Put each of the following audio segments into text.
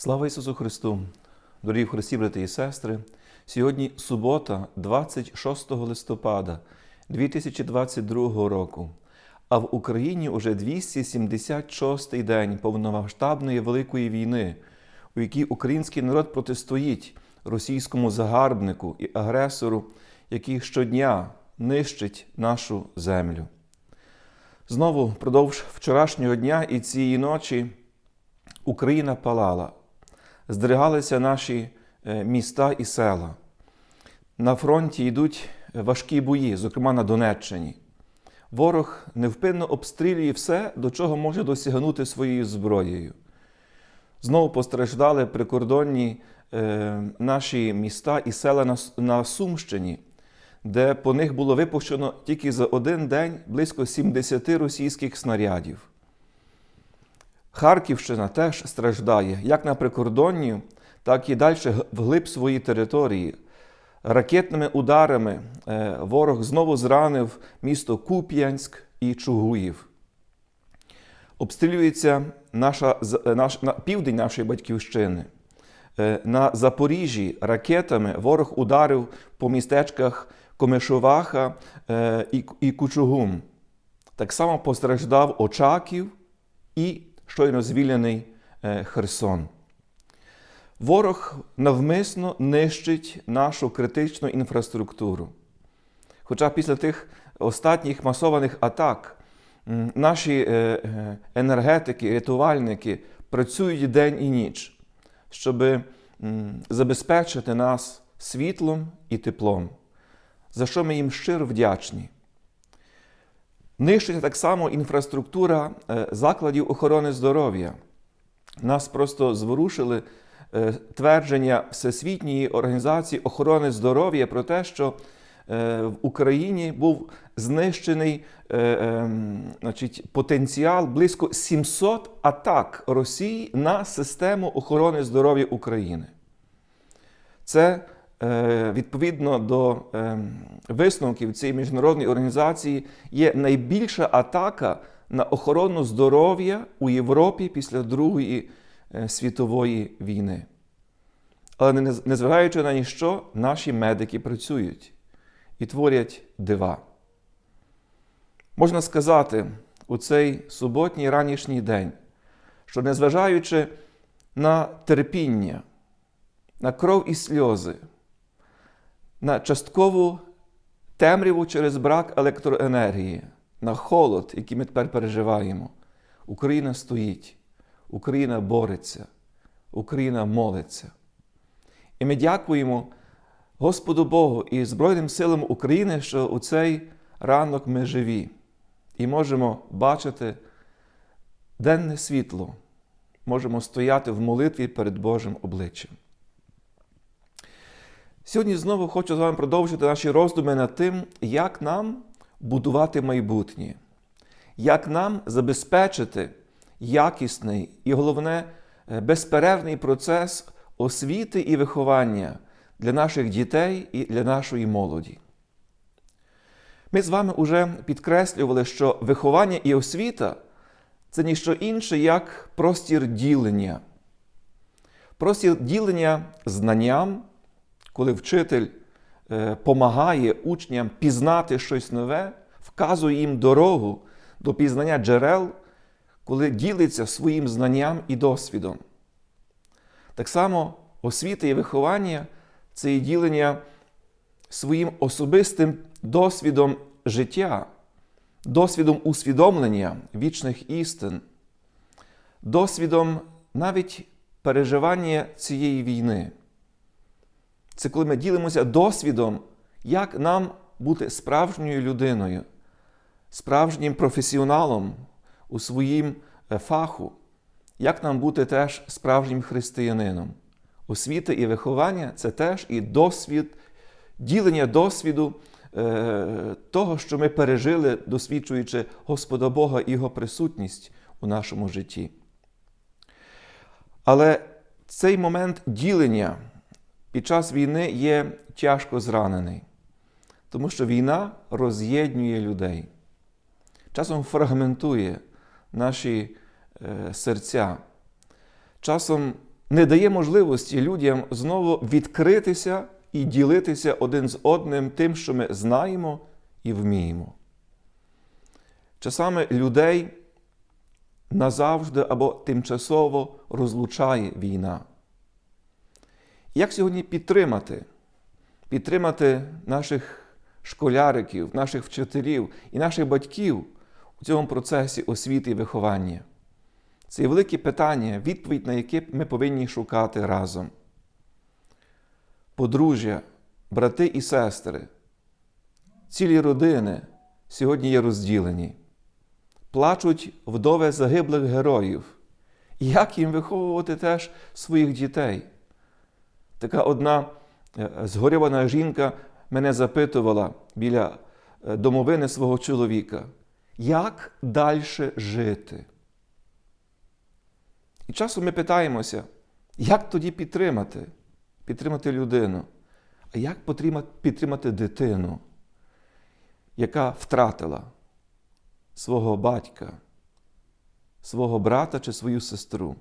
Слава Ісусу Христу! Дорогі в Христі, брати і сестри! Сьогодні субота, 26 листопада 2022 року, а в Україні уже 276-й день повномасштабної Великої війни, у якій український народ протистоїть російському загарбнику і агресору, який щодня нищить нашу землю. Знову впродовж вчорашнього дня і цієї ночі Україна палала, здригалися наші е, міста і села. На фронті йдуть важкі бої, зокрема на Донеччині. Ворог невпинно обстрілює все, до чого може досягнути своєю зброєю. Знову постраждали прикордонні е, наші міста і села на, на Сумщині, де по них було випущено тільки за один день близько 70 російських снарядів. Харківщина теж страждає як на прикордонні, так і далі вглиб своєї території. Ракетними ударами е, ворог знову зранив місто Куп'янськ і Чугуїв. Обстрілюється наша, е, наш, на, південь нашої батьківщини. Е, На Запоріжжі ракетами ворог ударив по містечках Комишуваха і, і Кучугум. Так само постраждав Очаків і щойно звільнений е, Херсон. Ворог навмисно нищить нашу критичну інфраструктуру. Хоча після тих останніх масованих атак наші е, е, енергетики, рятувальники працюють день і ніч, щоб забезпечити нас світлом і теплом, за що ми їм щиро вдячні. Нищиться так само інфраструктура е, закладів охорони здоров'я. Нас просто зворушили е, твердження Всесвітньої організації охорони здоров'я про те, що е, в Україні був знищений ем, значить, потенціал близько 700 атак Росії на систему охорони здоров'я України. Це відповідно до е, висновків цієї міжнародної організації є найбільша атака на охорону здоров'я у Європі після Другої е, світової війни. Але незважаючи на ніщо, наші медики працюють і творять дива. Можна сказати у цей суботній ранішній день, що незважаючи на терпіння, на кров і сльози, на часткову темряву через брак електроенергії, на холод, який ми тепер переживаємо. Україна стоїть, Україна бореться, Україна молиться. І ми дякуємо Господу Богу і Збройним силам України, що у цей ранок ми живі і можемо бачити денне світло, можемо стояти в молитві перед Божим обличчям. Сьогодні знову хочу з вами продовжити наші роздуми над тим, як нам будувати майбутнє, як нам забезпечити якісний і, головне, е, безперервний процес освіти і виховання для наших дітей і для нашої молоді. Ми з вами вже підкреслювали, що виховання і освіта це ніщо інше, як простір ділення. Простір ділення знанням, коли вчитель е, помагає учням пізнати щось нове, вказує їм дорогу до пізнання джерел, коли ділиться своїм знанням і досвідом. Так само освіта і виховання це і ділення своїм особистим досвідом життя, досвідом усвідомлення вічних істин, досвідом навіть переживання цієї війни. Це коли ми ділимося досвідом, як нам бути справжньою людиною, справжнім професіоналом у своїм е, фаху, як нам бути теж справжнім християнином. Освіта і виховання це теж і досвід, ділення досвіду е, того, що ми пережили, досвідчуючи Господа Бога і Його присутність у нашому житті. Але цей момент ділення під час війни є тяжко зранений, тому що війна роз'єднує людей, часом фрагментує наші е, серця, часом не дає можливості людям знову відкритися і ділитися один з одним тим, що ми знаємо і вміємо. Часами людей назавжди або тимчасово розлучає війна. Як сьогодні підтримати? Підтримати наших школяриків, наших вчителів і наших батьків у цьому процесі освіти і виховання? Це велике питання, відповідь на яке ми повинні шукати разом. Подружжя, брати і сестри, цілі родини сьогодні є розділені, плачуть вдови загиблих героїв. Як їм виховувати теж своїх дітей? Така одна е, згорювана жінка мене запитувала біля е, домовини свого чоловіка, як далі жити? І часом ми питаємося, як тоді підтримати? Підтримати людину. А як підтримати дитину, яка втратила свого батька, свого брата чи свою сестру?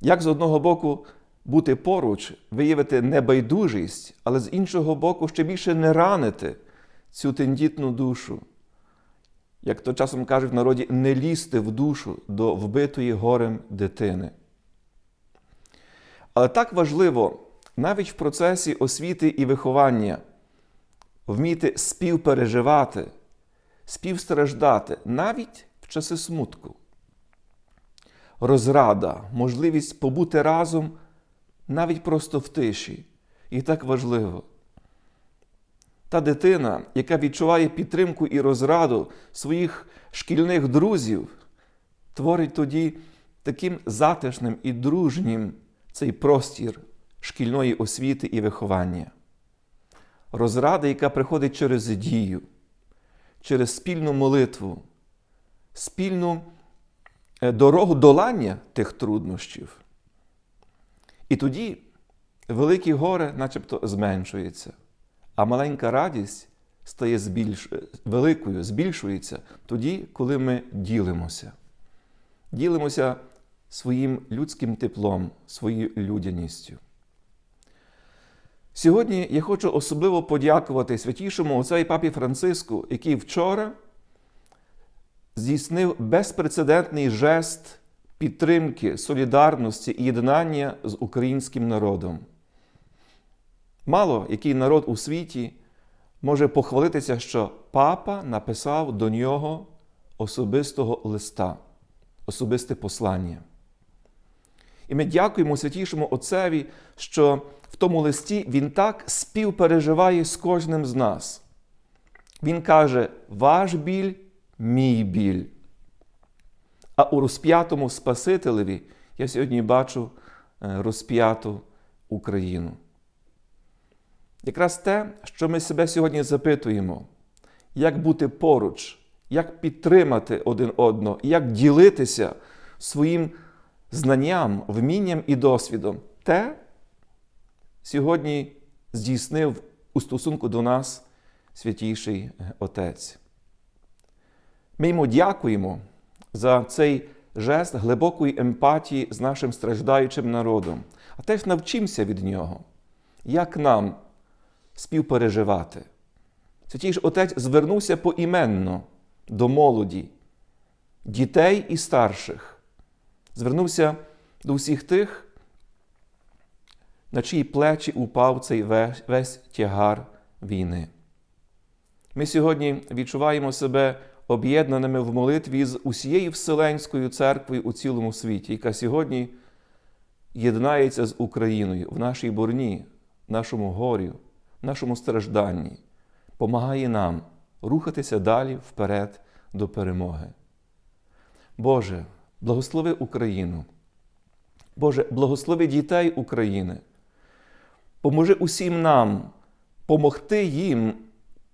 Як з одного боку бути поруч, виявити небайдужість, але з іншого боку, ще більше не ранити цю тендітну душу? Як то часом кажуть в народі, не лізти в душу до вбитої горем дитини. Але так важливо навіть в процесі освіти і виховання вміти співпереживати, співстраждати навіть в часи смутку. Розрада, можливість побути разом навіть просто в тиші. І так важливо. Та дитина, яка відчуває підтримку і розраду своїх шкільних друзів, творить тоді таким затишним і дружнім цей простір шкільної освіти і виховання. Розрада, яка приходить через дію, через спільну молитву, спільну е, дорогу долання тих труднощів. І тоді велике горе начебто зменшується, а маленька радість стає збільш... великою, збільшується тоді, коли ми ділимося. Ділимося своїм людським теплом, своєю людяністю. Сьогодні я хочу особливо подякувати святішому отцеві папі Франциску, який вчора здійснив безпрецедентний жест підтримки, солідарності і єднання з українським народом. Мало який народ у світі може похвалитися, що папа написав до нього особистого листа, особисте послання. І ми дякуємо святішому Отцеві, що в тому листі він так співпереживає з кожним з нас. Він каже: ваш біль мій біль. А у розп'ятому Спасителеві я сьогодні бачу е, розп'яту Україну. Якраз те, що ми себе сьогодні запитуємо, як бути поруч, як підтримати один одного, як ділитися своїм знанням, вмінням і досвідом, те сьогодні здійснив у стосунку до нас святіший Отець. Ми йому дякуємо за цей жест глибокої емпатії з нашим страждаючим народом, а теж навчимося від нього, як нам співпереживати. Святіший Отець звернувся поіменно до молоді, дітей і старших звернувся до всіх тих, на чиї плечі упав цей весь тягар війни. Ми сьогодні відчуваємо себе об'єднаними в молитві з усією Вселенською церквою у цілому світі, яка сьогодні єднається з Україною в нашій борні, нашому горю, нашому стражданні, помагає нам рухатися далі вперед до перемоги. Боже, Благослови Україну. Боже, благослови дітей України. Поможи усім нам помогти їм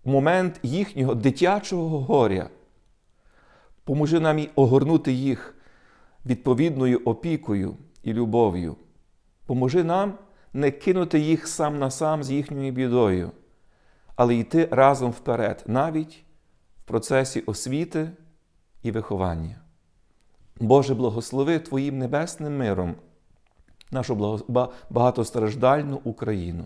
в момент їхнього дитячого горя. Поможи нам і огорнути їх відповідною опікою і любов'ю. Поможи нам не кинути їх сам на сам з їхньою бідою, але йти разом вперед, навіть в процесі освіти і виховання. Боже, благослови Твоїм небесним миром нашу багатостраждальну Україну.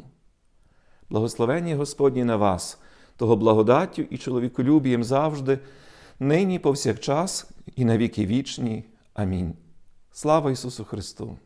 Благословення Господні на вас, того благодаттю і чоловіколюбієм завжди, нині повсякчас і на віки вічні. Амінь. Слава Ісусу Христу!